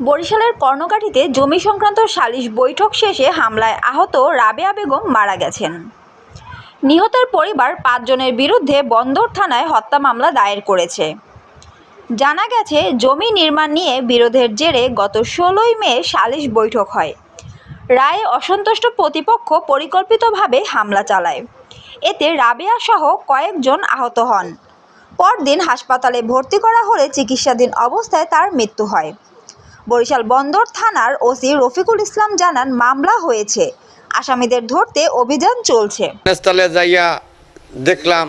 বরিশালের কর্ণকাঠিতে জমি সংক্রান্ত সালিশ বৈঠক শেষে হামলায় আহত রাবেয়া বেগম মারা গেছেন। নিহতের পরিবার পাঁচজনের বিরুদ্ধে বন্দর থানায় হত্যা মামলা দায়ের করেছে। জানা গেছে, জমি নির্মাণ নিয়ে বিরোধের জেরে গত ষোলোই মে সালিশ বৈঠক হয়। রায়ে অসন্তুষ্ট প্রতিপক্ষ পরিকল্পিতভাবে হামলা চালায়। এতে রাবেয়া সহ কয়েকজন আহত হন। পরদিন হাসপাতালে ভর্তি করা হলে চিকিৎসাধীন অবস্থায় তার মৃত্যু হয়। বরিশাল বন্দর থানার ওসি রফিকুল ইসলাম জানান, মামলা হয়েছে। আসামিদের ধরতে অভিযান চলছে। স্থলে যাইয়া দেখলাম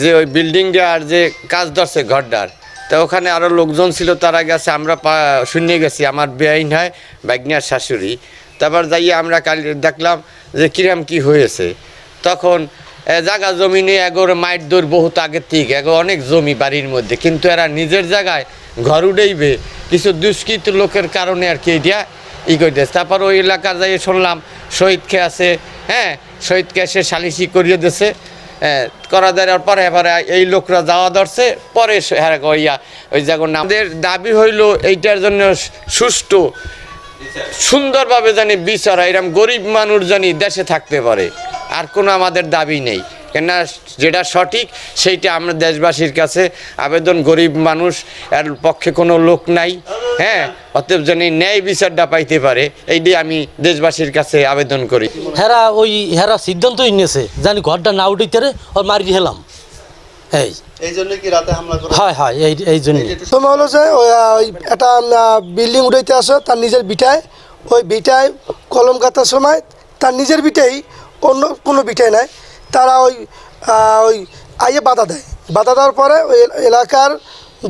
যে ওই বিল্ডিংটা আর যে কাজ ধরছে ঘরটার। তো ওখানে আরও লোকজন ছিল, তারা গেছে, আমরা শুনিয়ে গেছি, আমার বেআইন হয় বাগনিয়ার শাশুড়ি। তারপর যাইয়া আমরা কাল দেখলাম যে কিরাম কি হয়েছে। তখন জায়গা জমি নিয়ে এগোর মাইট দৌড় বহুত আগের থেকে এগো অনেক জমি বাড়ির মধ্যে। কিন্তু এরা নিজের জায়গায় ঘর উঠেইবে, কিছু দুষ্কৃত লোকের কারণে আর কি এটা ই করতেছে তারপর ওই এলাকার যাই শুনলাম শহীদ খেয়ে আছে হ্যাঁ শহীদ খেয়ে সে সালিসি করিয়ে দিছে। করা দেওয়ার পরে এবারে এই লোকরা যাওয়া ধরছে, পরে হ্যাঁ ওইয়া ওই জায়গার আমাদের দাবি হইল এইটার জন্য সুষ্ঠু, সুন্দরভাবে জানি বিচার এরকম গরিব মানুষ জানি দেশে থাকতে পারে। আর কোনো আমাদের দাবি নেই। কেননা যেটা সঠিক সেইটা আমরা দেশবাসীর কাছে আবেদন গরিব মানুষ এর পক্ষে কোনো লোক নাই হ্যাঁ? অতএব জানি ন্যায় বিচারটা পাইতে পারে এইটাই আমি দেশবাসীর কাছে আবেদন করি। হেরা ওই হেরা সিদ্ধান্তই নিয়েছে জানি ঘরটা না উঠিতে রে ওর মারি হেলাম এই। এই জন্য কি রাতে হামলা করে? হয় হয় এই এই জন্য সময় হলো যে ওই একটা বিল্ডিং উঠাইতে আসে তার নিজের বিটায় ওই বিটায় কলম কাটার সময় তার নিজের বিটাই অন্য কোনো বিটায় নাই। তারা ওই ওই আইয়ে বাধা দেয়। বাধা দেওয়ার পরে ওই এলাকার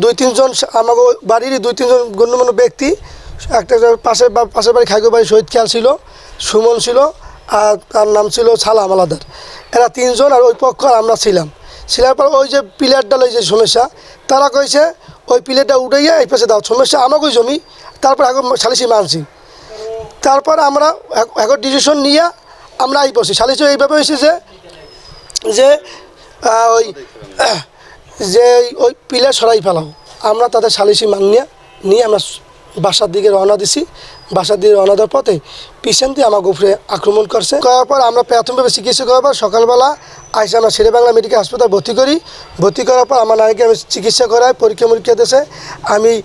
দুই, তিনজন আমাকে বাড়িরই দুই, তিনজন গণ্যমান্য ব্যক্তি, একটা পাশের পাশের বাড়ি খাইগো বাড়ি শহীদ খেয়াল ছিল, সুমন ছিল, আর তার নাম ছিল সালাম আলাদার। এরা তিনজন আর ওই পক্ষ আর আমরা ছিলাম। ছিলার পর ওই যে প্লেয়ারটা ওই যে সমস্যা, তারা কইছে, ওই প্লেটটা উঠাইয়া এই পাশে দাও। সমস্যা আমাকে জমি, তারপর এখন সালিসি মানছি। তারপর আমরা এখন ডিসিশন নিয়ে আমরা এই বসি। সালিসি এইভাবে হয়েছে যে যে ওই, যে, ওই- পিলার সরাই ফেলাও। আমরা তাদের সালিসি মান নিয়ে নিয়ে আমরা বাসার দিকে রওনা দিছি। বাসার দিকে রওনা দেওয়ার পথে পিছন দিয়ে আমাকে উপরে আক্রমণ করছে। করার পর আমরা প্রাথমিকভাবে চিকিৎসা করার পর সকালবেলা আইসে আমরা শেরে বাংলা মেডিকেল হাসপাতাল ভর্তি করি। ভর্তি করার পর আমার নারীকে আমি চিকিৎসা করাই, পরীক্ষা মরীক্ষা দেশে আমি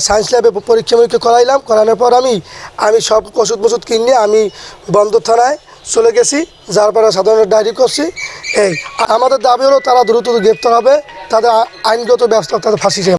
সায়েন্স ল্যাবে পরীক্ষা মরীক্ষা করাইলাম। করানোর পর আমি আমি সব ওষুধ মষুধ কিনে আমি বন্দর থানায় চলে গেছি, যার পরে সাধারণ ডায়েরি করছি। এই, আমাদের দাবি হলো তারা দ্রুত গ্রেপ্তার হবে, তাদের আইনগত ব্যবস্থা তাদের ফাঁসি